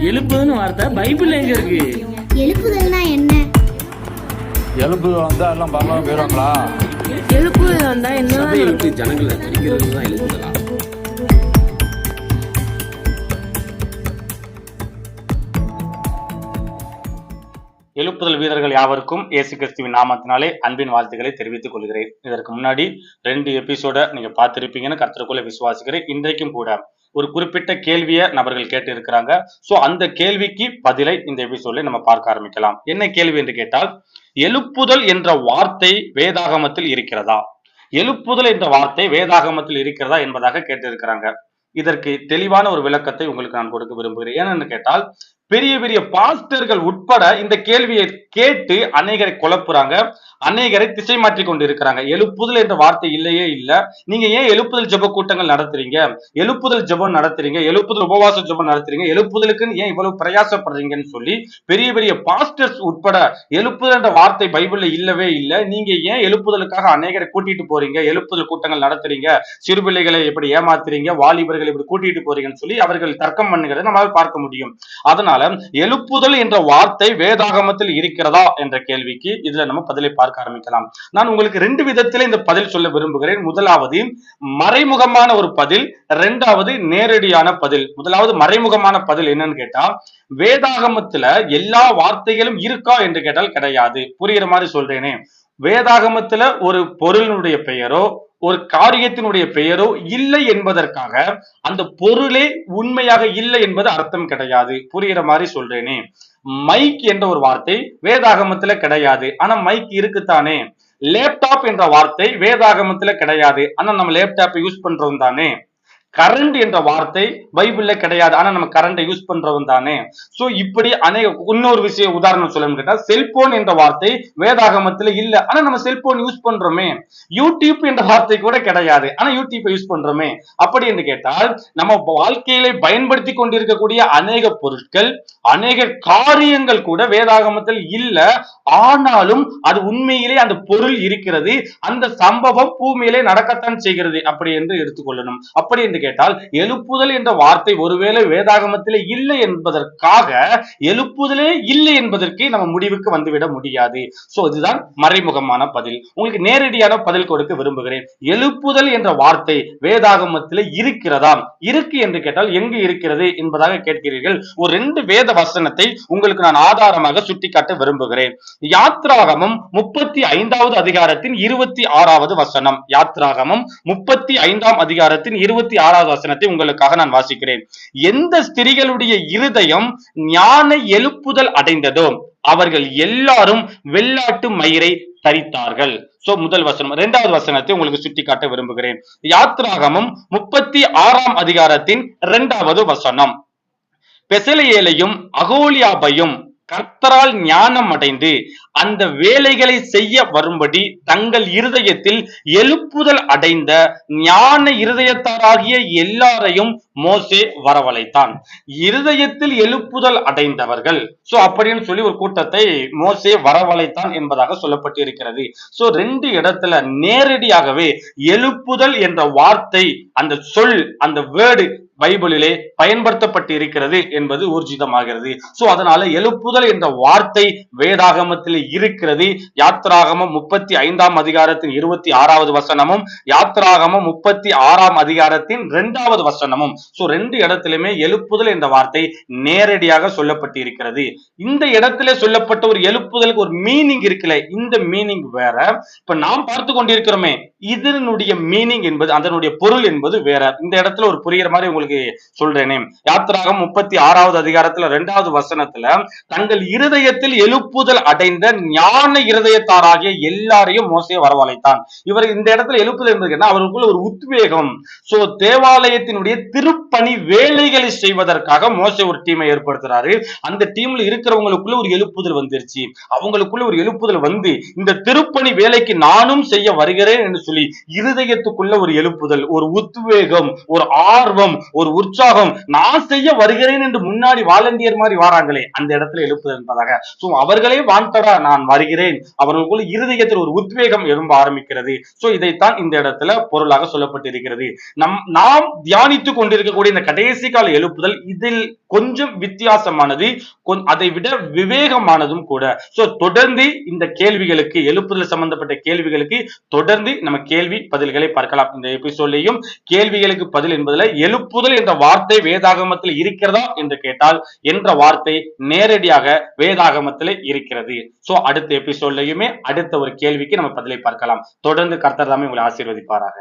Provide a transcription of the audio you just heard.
எழுப்புதுன்னு வார்த்தை பைபிள் எங்க இருக்கு? எழுப்புதல்னா என்ன? எலும்பு வந்தா எல்லாம் பரவாயில்ல போயிடுவாங்களா? எழுப்புதல் வந்தா என்ன ஜனங்களை பிரிக்கிறது தான் எழுப்புதலா? எழுப்புதல் வீரர்கள் யாவருக்கும் இயேசு கிறிஸ்துவின் நாமத்தினாலே அன்பின் வாழ்த்துக்களை தெரிவித்துக் கொள்கிறேன். இதற்கு முன்னாடி ரெண்டு எபிசோட நீங்க பார்த்திருப்பீங்கன்னு கர்த்தருக்குள்ள விசுவாசிக்கிறேன். இன்றைக்கும் கூட ஒரு குறிப்பிட்ட கேள்வியை நபர்கள் கேட்டு இருக்கிறாங்க ஸோ அந்த கேள்விக்கு பதிலை இந்த எபிசோட்ல நம்ம பார்க்க ஆரம்பிக்கலாம். என்ன கேள்வி என்று கேட்டால் எழுப்புதல் என்ற வார்த்தை வேதாகமத்தில் இருக்கிறதா? எழுப்புதல் என்ற வார்த்தை வேதாகமத்தில் இருக்கிறதா என்பதாக கேட்டிருக்கிறாங்க. இதற்கு தெளிவான ஒரு விளக்கத்தை உங்களுக்கு நான் கொடுக்க விரும்புகிறேன். ஏன்னு கேட்டால் பெரிய பெரிய பாஸ்டர்கள் உட்பட இந்த கேள்வியை கேட்டு அநேகரை குழப்புறாங்க. அநேகரை திசை மாற்றி கொண்டு இருக்கிறாங்க எழுப்புதல் என்ற வார்த்தை இல்லையே இல்ல. நீங்க ஏன் எழுப்புதல் ஜப கூட்டங்கள் நடத்துறீங்க? எழுப்புதல் ஜெபம் நடத்துறீங்க. எழுப்புதல் உபவாச ஜெபம் நடத்துறீங்க. எழுப்புதலுக்குன்னு ஏன் இவ்வளவு பிரயாசப்படுறீங்கன்னு சொல்லி பெரிய பெரிய பாஸ்டர்ஸ் உட்பட எழுப்புதல் என்ற வார்த்தை பைபிள்ல இல்லவே இல்லை. நீங்க ஏன் எழுப்புதலுக்காக அநேகரை கூட்டிட்டு போறீங்க? எழுப்புதல் கூட்டங்கள் நடத்துறீங்க. சிறுபிள்ளைகளை எப்படி ஏமாத்துறீங்க? வாலிபர்களை இப்படி கூட்டிட்டு போறீங்கன்னு சொல்லி அவர்கள் தர்க்கம் பண்ணுகிறதை நம்மளால் பார்க்க முடியும். அதனால எழுப்புதல் என்ற வார்த்தை வேதாகமத்தில் இருக்கிறதா என்ற கேள்விக்கு இதுல நம்ம பதிலை பார்க்க ஆரம்பிக்கலாம். நான் உங்களுக்கு ரெண்டு விதத்தில் இந்த பதில் சொல்ல விரும்புகிறேன். முதலாவது மறைமுகமான ஒரு பதில் இரண்டாவது நேரடியான பதில். முதலாவது மறைமுகமான பதில் என்னன்னு கேட்டா வேதாகமத்துல எல்லா வார்த்தைகளும் இருக்கா என்று கேட்டால் கிடையாது. புரியுற மாதிரி சொல்றேனே. வேதாகமத்துல ஒரு பொருளினுடைய பெயரோ ஒரு காரியத்தினுடைய பெயரோ இல்லை என்பதற்காக அந்த பொருளே உண்மையாக இல்லை என்பது அர்த்தம் கிடையாது. புரியுற மாதிரி சொல்றேனே. மைக் என்ற ஒரு வார்த்தை வேதாகமத்துல கிடையாது. ஆனா மைக் இருக்குத்தானே லேப்டாப் என்ற வார்த்தை வேதாகமத்துல கிடையாது. ஆனா நம்ம லேப்டாப் யூஸ் பண்றோம் தானே? கரண்ட் என்ற வார்த்தை பைபிள்ல கிடையாது. ஆனா நம்ம கரண்டை யூஸ் பண்றவன் தானே. சோ இப்படி அநேக இன்னொரு விஷயம் உதாரணம் சொல்லணும்னு கேட்டா செல்போன் என்ற வார்த்தை வேதாகமத்துல இல்ல. ஆனா நம்ம செல்போன் யூஸ் பண்றோமே. யூடியூப் என்ற வார்த்தை கூட கிடையாது. ஆனா யூடியூப் யூஸ் பண்றோமே. அப்படி என்று கேட்டால் நம்ம வாழ்க்கையில பயன்படுத்தி கொண்டிருக்கக்கூடிய அநேக பொருட்கள் அநேக காரியங்கள் கூட வேதாகமத்தில் இல்ல. ஆனாலும் அது உண்மையிலே அந்த பொருள் இருக்கிறது. அந்த சம்பவம் பூமியிலே நடக்கத்தான் செய்கிறது. அப்படி என்று எடுத்துக்கொள்ளணும் அப்படி என்று கேட்டால் எழுப்புதல் என்ற வார்த்தை ஒருவேளை வேதாகமத்திலே இல்லை என்பதற்காக எழுப்புதலே இல்லை என்பதற்கே நம்ம முடிவுக்கு வந்துவிட முடியாது. சோ இதுதான் மறைமுகமான பதில். உங்களுக்கு நேரடியான பதில் கொடுக்க விரும்புகிறேன். எழுப்புதல் என்ற வார்த்தை வேதாகமத்திலே இருக்கிறதா? இருக்கு என்று கேட்டால் எங்கு இருக்கிறது? என்பதாக கேட்கிறீர்கள். ஒரு ரெண்டு வேத வசனத்தை உங்களுக்கு நான் ஆதாரமாக சுட்டிக்காட்ட விரும்புகிறேன். யாத்ராகமம் முப்பத்தி ஐந்தாவது அதிகாரத்தின் இருபத்தி ஆறாவது வசனம். யாத்ராகமம் முப்பத்தி ஐந்தாம் அதிகாரத்தின் இருபத்தி ஆறாவது ஆறாவது வசனத்தை உங்களுக்காக நான் வாசிக்கிறேன். எந்த ஸ்திரிகளுடைய இருதயம் ஞான எழுப்புதல் அடைந்ததோ அவர்கள் எல்லாரும் வெள்ளாட்டு மயிரை தரித்தார்கள். சோ முதல் வசனம். இரண்டாவது வசனத்தை உங்களுக்கு சுட்டி காட்ட விரும்புகிறேன். யாத்ராகமும் முப்பத்தி ஆறாம் அதிகாரத்தின் இரண்டாவது வசனம். பெசலையேலையும் அகோலியாபையும் கர்த்தரால் ஞானம் அடைந்து அந்த வேலைகளை செய்ய வரும்படி தங்கள் இருதயத்தில் எழுப்புதல் அடைந்த ஞான இருதயத்தாராகிய எல்லாரையும் மோசே வரவழைத்தான். இருதயத்தில் எழுப்புதல் அடைந்தவர்கள். சோ அப்படின்னு சொல்லி ஒரு கூட்டத்தை மோசே வரவழைத்தான் என்பதாக சொல்லப்பட்டு இருக்கிறது சோ ரெண்டு இடத்துல நேரடியாகவே எழுப்புதல் என்ற வார்த்தை அந்த சொல் அந்த வேர்டு பைபிளிலே பயன்படுத்தப்பட்டு இருக்கிறது என்பது ஊர்ஜிதமாகிறது. சோ அதனால எழுப்புதல் என்ற வார்த்தை வேதாகமத்தில் இருக்கிறது. யாத்ராகமம் முப்பத்தி ஐந்தாம் அதிகாரத்தின் இருபத்தி ஆறாவது வசனமும் யாத்ராகமம் முப்பத்தி ஆறாம் அதிகாரத்தின் இரண்டாவது வசனமும். சோ ரெண்டு இடத்திலுமே எழுப்புதல் என்ற வார்த்தை நேரடியாக சொல்லப்பட்டு இருக்கிறது இந்த இடத்துல சொல்லப்பட்ட ஒரு எழுப்புதலுக்கு ஒரு மீனிங் இருக்குல்ல இந்த மீனிங் வேற. இப்ப நாம் பார்த்து கொண்டிருக்கிறோமே இதனுடைய மீனிங் என்பது அதனுடைய பொருள் என்பது வேற. இந்த இடத்துல ஒரு புரியுற மாதிரி உங்களுக்கு சொல்றேனே. யாத்திராகம் முப்பத்தி ஆறாவது அதிகாரத்துல இரண்டாவது வசனத்துல தங்கள் இருதயத்தில் எழுப்புதல் அடைந்த ஞான இருதயத்தாராகிய எல்லாரையும் மோசையை வரவழைத்தான். இவர் இந்த இடத்துல எழுப்புதல் என்பது என்ன? அவருக்குள்ள ஒரு உத்வேகம். சோ தேவாலயத்தினுடைய திருப்பணி வேலைகளை செய்வதற்காக மோசை ஒரு டீமை ஏற்படுத்துறாரு. அந்த டீம்ல இருக்கிறவங்களுக்குள்ள ஒரு எழுப்புதல் வந்துருச்சு. அவங்களுக்குள்ள ஒரு எழுப்புதல் வந்து இந்த திருப்பணி வேலைக்கு நானும் செய்ய வருகிறேன் என்று சொல்லி சொல்லி இருதயத்துக்குள்ள ஒரு எழுப்புதல் ஒரு உத்வேகம் ஒரு ஆர்வம் ஒரு உற்சாகம். நான் செய்ய வருகிறேன் என்று முன்னாடி வாலண்டியர் மாதிரி வாராங்களே அந்த இடத்துல எழுப்புதல் என்பதாக. சோ அவர்களே வாண்டடா நான் வருகிறேன். அவர்களுக்குள்ள இருதயத்தில் ஒரு உத்வேகம் எழும்ப ஆரம்பிக்கிறது. சோ இதைத்தான் இந்த இடத்துல பொருளாக சொல்லப்பட்டிருக்கிறது. நம் நாம் தியானித்து கொண்டிருக்கக்கூடிய இந்த கடைசி கால எழுப்புதல் இதில் கொஞ்சம் வித்தியாசமானது அதை விட விவேகமானதும் கூட. சோ தொடர்ந்து இந்த கேள்விகளுக்கு எழுப்புதல் சம்பந்தப்பட்ட கேள்விகளுக்கு தொடர்ந்து நம்ம கேள்வி பதில்களை பார்க்கலாம். இந்த எபிசோட்லையும் கேள்விகளுக்கு பதில் என்பதுல எழுப்புதல் என்ற வார்த்தை வேதாகமத்தில் இருக்கிறதா என்று கேட்டால் என்ற வார்த்தை நேரடியாக வேதாகமத்தில் இருக்கிறது. சோ அடுத்த எபிசோட்லயுமே அடுத்த ஒரு கேள்விக்கு நம்ம பதிலை பார்க்கலாம். தொடர்ந்து கர்த்தர் தாமே உங்களை ஆசீர்வதிப்பாராக.